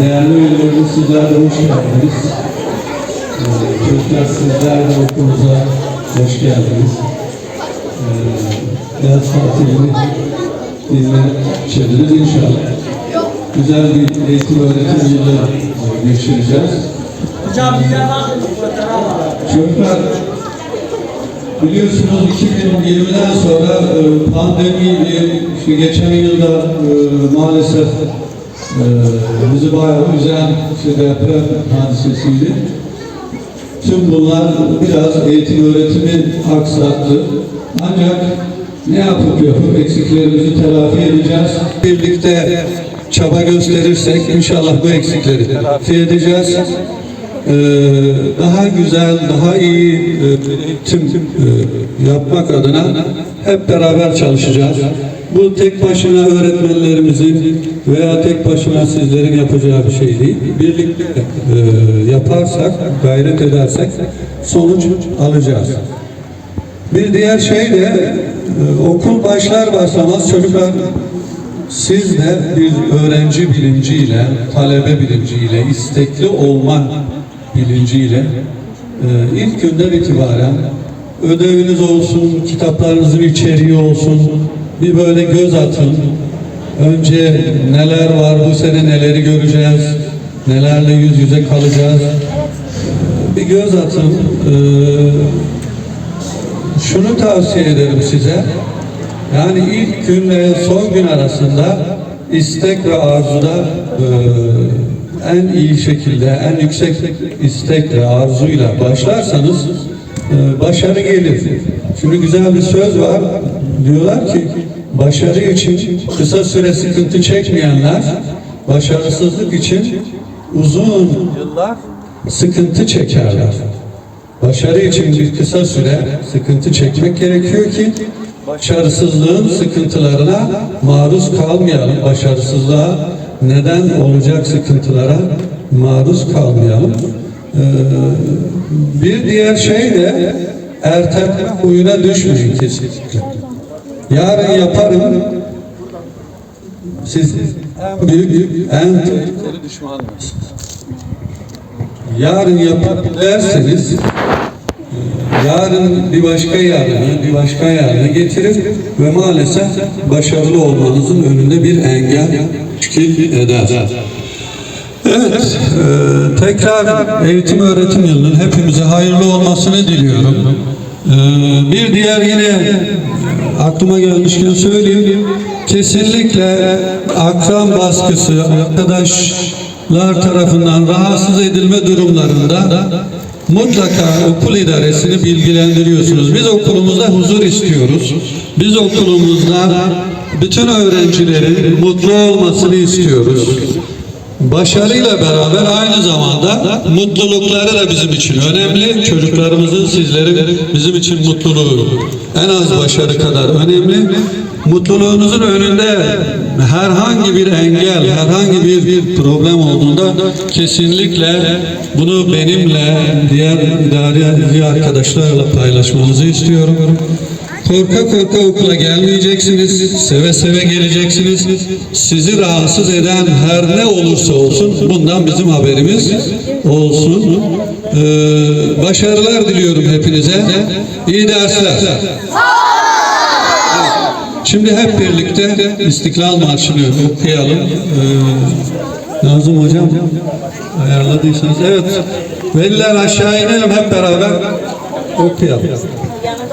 Değerli üyelerimiz sizler de hoş geldiniz. Ee, Çocuklar sizler de okulumuza hoş geldiniz. Ee, Yaz tatilini dinlenip geçirdiniz inşallah. Güzel bir eğitim öğretim yılı geçireceğiz. Hocam bize bakın. Çocuklar biliyorsunuz 2020'den sonra e, pandemi işte geçen yılda e, maalesef bizi bayağı üzen işte deprem hadisesiydi. Tüm bunlar biraz eğitim öğretimi aksattı. Ancak ne yapıp yapıp eksiklerimizi telafi edeceğiz. Birlikte çaba gösterirsek inşallah bu eksikleri telafi edeceğiz. Ee, daha güzel, daha iyi e, eğitim e, yapmak adına hep beraber çalışacağız. Bu tek başına öğretmenlerimizin veya tek başına sizlerin yapacağı bir şey değil. Birlikte e, yaparsak, gayret edersek sonuç alacağız. Bir diğer şey de e, okul başlar başlamaz çocuklar siz de bir öğrenci bilinciyle, talebe bilinciyle, istekli olma bilinciyle e, ilk günden itibaren ödeviniz olsun, kitaplarınızın içeriği olsun, bir böyle göz atın. Önce neler var, bu sene neleri göreceğiz, nelerle yüz yüze kalacağız. Bir göz atın. E, şunu tavsiye ederim size. Yani ilk gün ve son gün arasında istek ve arzuda e, en iyi şekilde, en yüksek istek ve arzuyla başlarsanız e, başarı gelir. Şimdi güzel bir söz var. Diyorlar ki başarı için kısa süre sıkıntı çekmeyenler başarısızlık için uzun yıllar sıkıntı çekerler. Başarı için bir kısa süre sıkıntı çekmek gerekiyor ki başarısızlığın sıkıntılarına maruz kalmayalım. Başarısızlığa neden olacak sıkıntılara maruz kalmayalım. Ee, bir diğer şey de erteleme huyuna düşmeyin kesinlikle. Yarın yaparım. Siz en büyük, en. Yarın yaparım derseniz yarın bir başka yarını, bir başka yarını getirir ve maalesef başarılı olmanızın önünde bir engel teşkil eder. Evet, e, tekrar eğitim öğretim yılının hepimize hayırlı olmasını diliyorum. E, bir diğer yine aklıma gelmişken söyleyeyim. Kesinlikle akran baskısı, arkadaşlar tarafından rahatsız edilme durumlarında mutlaka okul idaresini bilgilendiriyorsunuz. Biz okulumuzda huzur istiyoruz. Biz okulumuzda bütün öğrencilerin mutlu olmasını istiyoruz. Başarıyla beraber aynı zamanda mutlulukları da bizim için önemli. Çocuklarımızın, sizlerin bizim için mutluluğu en az başarı kadar önemli. Mutluluğunuzun önünde herhangi bir engel, herhangi bir, problem olduğunda kesinlikle bunu benimle, diğer idari arkadaşlarla paylaşmanızı istiyorum. Korka korka okula gelmeyeceksiniz, seve seve geleceksiniz. Sizi rahatsız eden her ne olursa olsun bundan bizim haberimiz olsun. Ee, başarılar diliyorum hepinize. İyi dersler. Şimdi hep birlikte İstiklal Marşı'nı okuyalım. Ee, Nazım Hocam ayarladıysanız. Evet. Veliler aşağı inelim hep beraber okuyalım.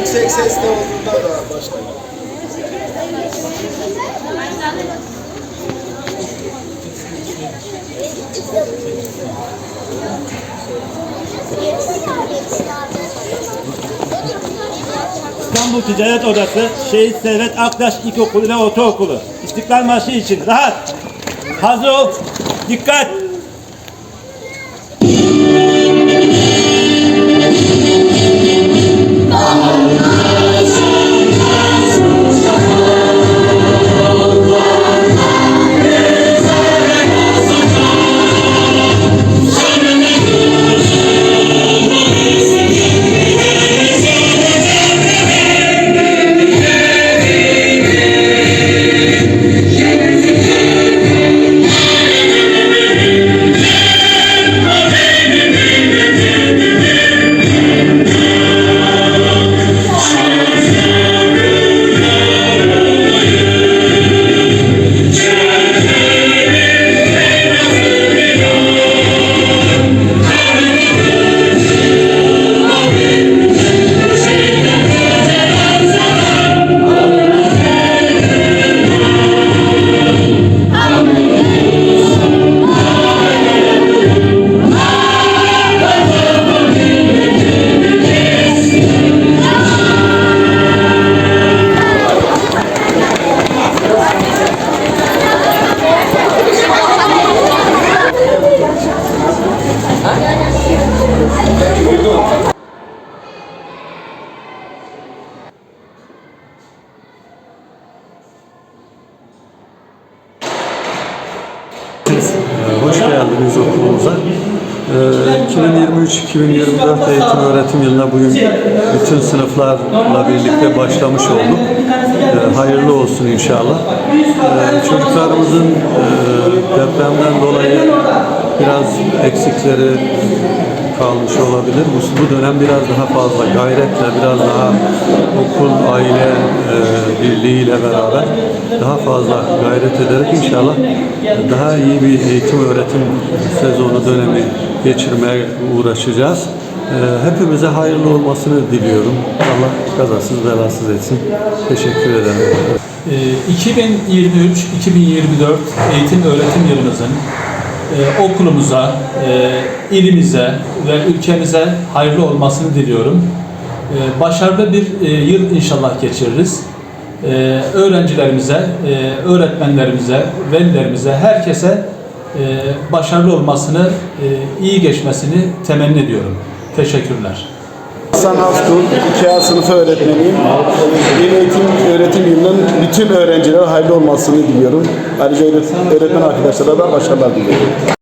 Yüksek sesle olduğunda da başlayın. İstanbul Ticaret Odası Şehit Servet Aktaş İlkokulu ve Ortaokulu. İstiklal Marşı için rahat. Hazır ol. Dikkat. Ee, Hoş geldiniz okulumuza. Ee, 2023-2024 eğitim öğretim yılına bugün bütün sınıflarla birlikte başlamış olduk. Ee, Hayırlı olsun inşallah. Ee, Çocuklarımızın e, depremden dolayı biraz eksikleri kalmış olabilir. Bu, bu dönem biraz daha fazla gayretle, biraz daha okul, aile e, birliğiyle beraber daha fazla gayret ederek inşallah daha iyi bir eğitim öğretim sezonu dönemi geçirmeye uğraşacağız. E, hepimize hayırlı olmasını diliyorum. Allah kazasız belasız etsin. Teşekkür ederim. Ee, 2023-2024 eğitim öğretim yılımızın e, okulumuza, e, ilimize ve ülkemize hayırlı olmasını diliyorum. E, Başarılı bir e, yıl inşallah geçiririz. E, Öğrencilerimize, e, öğretmenlerimize, velilerimize, herkese e, başarılı olmasını, e, iyi geçmesini temenni ediyorum. Teşekkürler. Hasan Aftul, 2A sınıfı öğretmeniyim. Yeni eğitim öğretim yılının bütün öğrencilere hayırlı olmasını diliyorum. Ayrıca öğretmen arkadaşlara da başarılar diliyorum.